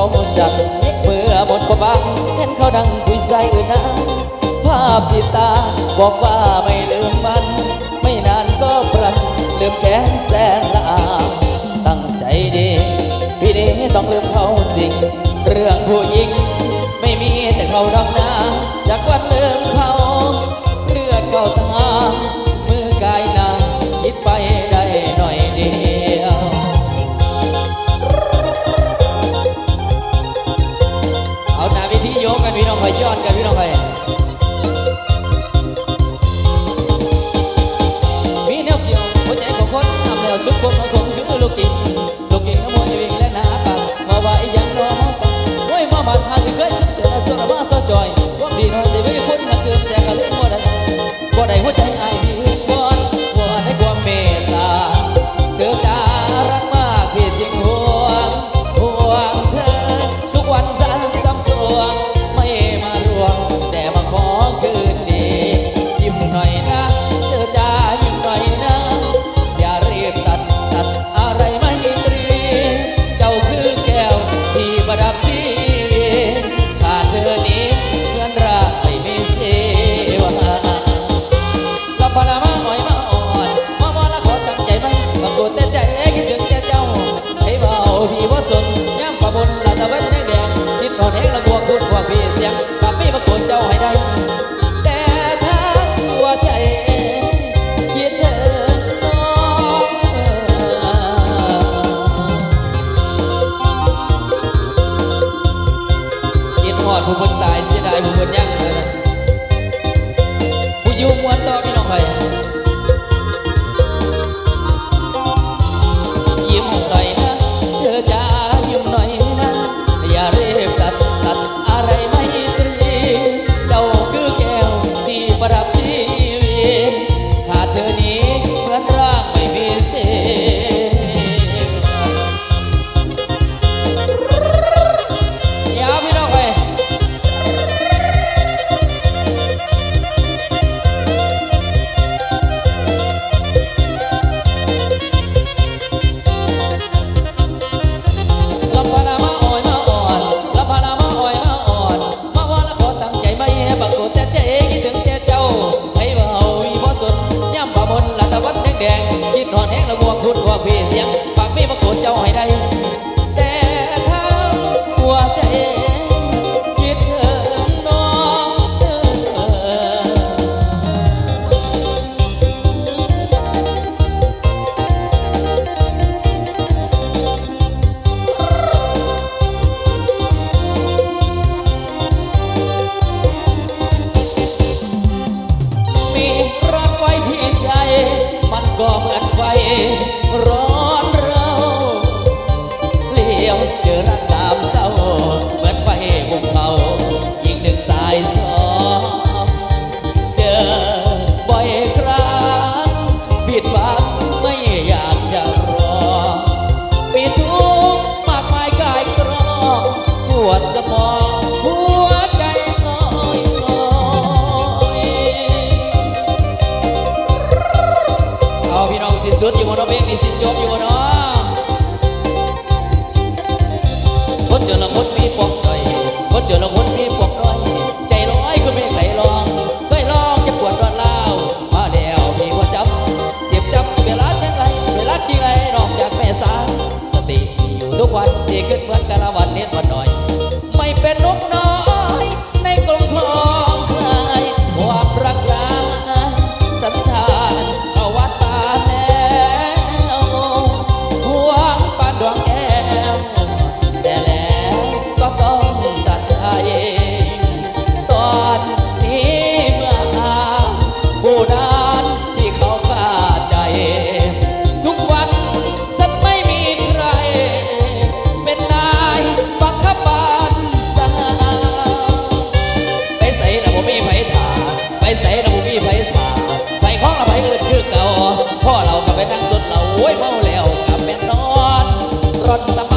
เขาจักเมื่อหมดก็บังเห็นเขาดังคุยใจอื่นนะภาพติดตาบอกว่าไม่ลืมมัน ไม่นานก็ปรับลืมแค้นแสนละอาตั้งใจดีพี่นี้ต้องลืมเขาจริง เรื่องผู้หญิง ไม่มีแต่เขาดอกนะจากวันลืมเขา Just vai. สิสุดอยู่บนน้องเพลงมีสิจบอยู่บนน้องคนเจอละพดมีปอกใจพดเจอละพดมีปอกใจใจร้อยก็ไม่ไหลลองไม่ลองจะปวดร้อนเล่ามาแล้วมีว่าจับเจ็บจับเวลาเท่าไรเวลาที่ไรนอกจากแม่สาสติอยู่ทุกวันดีขึ้นเหมือนกันละวันเน็ตวันหน่อย ไม่เป็นนก Рот